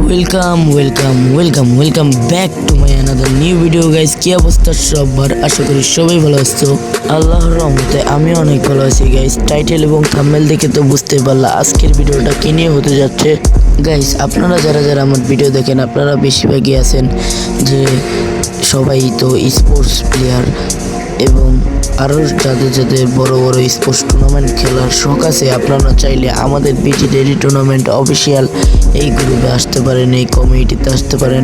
Welcome welcome welcome welcome back to my another new video guys কি অবস্থা সবার? আশা করি সবাই ভালো আছো। আল্লাহর রহমতে আমি অনেক ভালো আছি গাইস টাইটেল এবং থাম্বনেল দেখে তো বুঝতে পারলা আজকের ভিডিওটা কি নিয়ে হতে যাচ্ছে। গাইস আপনারা যারা যারা আমার ভিডিও দেখেন, আপনারা বেশিরভাগই আছেন যে সবাই তো স্পোর্টস প্লেয়ার এবং আরও যাদের যাদের বড় বড় স্পোর্টস টুর্নামেন্ট খেলার শখ আছে, আপনারা চাইলে আমাদের বিজি ডেলি টুর্নামেন্ট অফিসিয়াল এই গ্রুপে আসতে পারেন, এই কমিউনিটিতে আসতে পারেন।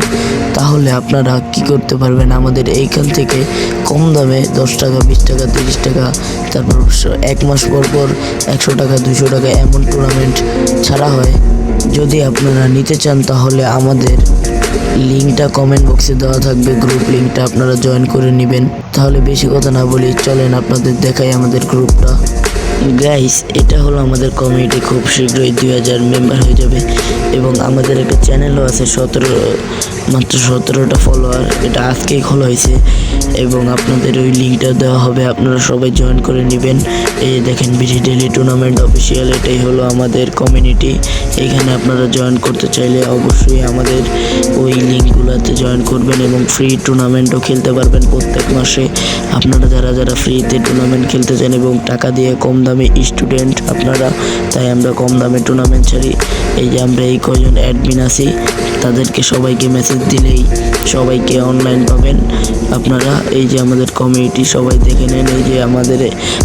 তাহলে আপনারা কি করতে পারবেন? আমাদের এইখান থেকে কম দামে দশ টাকা, বিশ টাকা, তিরিশ টাকা, তারপর এক মাস পর পর একশো টাকা, দুশো টাকা এমন টুর্নামেন্ট ছাড়া হয়। যদি আপনারা নিতে চান তাহলে আমাদের লিঙ্কটা কমেন্ট বক্সে দেওয়া থাকবে গ্রুপ লিঙ্কটা আপনারা জয়েন করে নেবেন। তাহলে বেশি কথা না বলি চলেন আপনাদের দেখাই আমাদের গ্রুপটা গাইস এটা হলো আমাদের কমিউনিটি খুব শীঘ্রই দুই হাজার মেম্বার হয়ে যাবে। এবং আমাদের একটা চ্যানেলও আছে সতেরো, মাত্র সতেরোটা ফলোয়ার এটা আজকেই খোলা হয়েছে। এবং আপনাদের ওই লিঙ্কটা দেওয়া হবে, আপনারা সবাই জয়েন করে নেবেন। এই দেখেন বিজি ডেলি টুর্নামেন্ট অফিসিয়াল এটাই হলো আমাদের কমিউনিটি এখানে আপনারা জয়েন করতে চাইলে অবশ্যই আমাদের ওই লিঙ্কগুলোতে জয়েন করবেন এবং ফ্রি টুর্নামেন্টও খেলতে পারবেন প্রত্যেক মাসে। আপনারা যারা যারা ফ্রিতে টুর্নামেন্ট খেলতে চান এবং টাকা দিয়ে কম দামে স্টুডেন্ট আপনারা, তাই আমরা কম দামে টুর্নামেন্ট ছাড়ি। এই যে আমরা এই কয়জন অ্যাডমিন আছি, তাদেরকে সবাইকে মেসেজ দিলেই সবাইকে অনলাইন পাবেন। আপনারা এই যে আমাদের কমিউনিটি সবাই দেখে নেন, এই যে আমাদের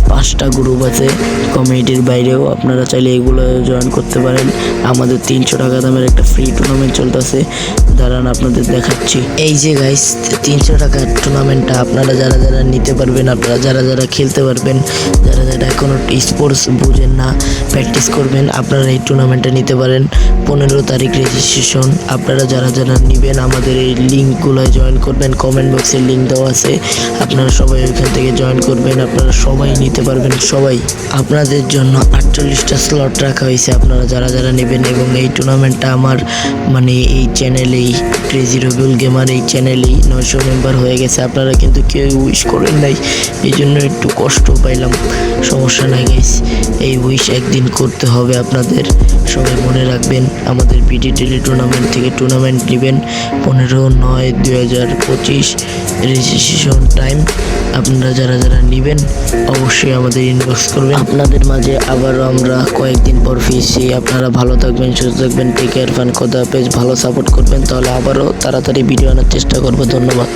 পাঁচটা গ্রুপ আছে কমিউনিটির বাইরেও আপনারা চাইলে এগুলো জয়েন করতে পারেন। আমাদের তিনশো টাকা দামের একটা ফ্রি টুর্নামেন্ট চলতেছে, দাঁড়ান আপনাদের দেখাচ্ছি। এই যে গাইস তিনশো টাকার টুর্নামেন্টটা আপনারা যারা যারা নিতে পারবেন, আপনারা যারা যারা খেলতে পারবেন, যারা যারা এখনও স্পোর্টস বুঝেন না প্র্যাকটিস করবেন, আপনারা এই টুর্নামেন্টটা নিতে পারেন। পনেরো তারিখ রেজিস্ট্রেশন আপনারা যারা যারা নেবেন, আমাদের এই লিঙ্কগুলোয় জয়েন করবেন কমেন্ট বক্সে লিঙ্ক দেওয়া আছে। আপনারা সবাই ওইখান থেকে জয়েন করবেন, আপনারা সবাই নিতে পারবেন, সবাই। আপনাদের জন্য আটচল্লিশটা স্লট রাখা হয়েছে, আপনারা যারা যারা নেবেন এবং এই টুর্নামেন্টটা আমার মানে এই চ্যানেলেই ক্রেজি রবিউল গেমার এই চ্যানেলেই নয়শো মেম্বার হয়ে গেছে। আপনারা কিন্তু কেউ উইশ করেন নাই, এই জন্য একটু কষ্ট পাইলাম। সমস্যা নাই গাইস এই উইশ একদিন করতে হবে আপনাদের। সবাই মনে রাখবেন, আমাদের বিডি টেলি টুর্নামেন্ট থেকে টুর্নামেন্ট নেবেন পনেরো নয় দুই হাজার পঁচিশ রেজিস্ট্রেশন টাইম আপনারা যারা যারা নেবেন, অবশ্যই আমাদের ইনবক্স করবেন। আপনাদের মাঝে আবারও আমরা কয়েকদিন পর ফিরছি। আপনারা ভালো থাকবেন, সুস্থ থাকবেন টেক কেয়ার ফান কথা পেজ ভালো সাপোর্ট করবেন। তাহলে আবারও তাড়াতাড়ি ভিডিও আনার চেষ্টা করব। ধন্যবাদ।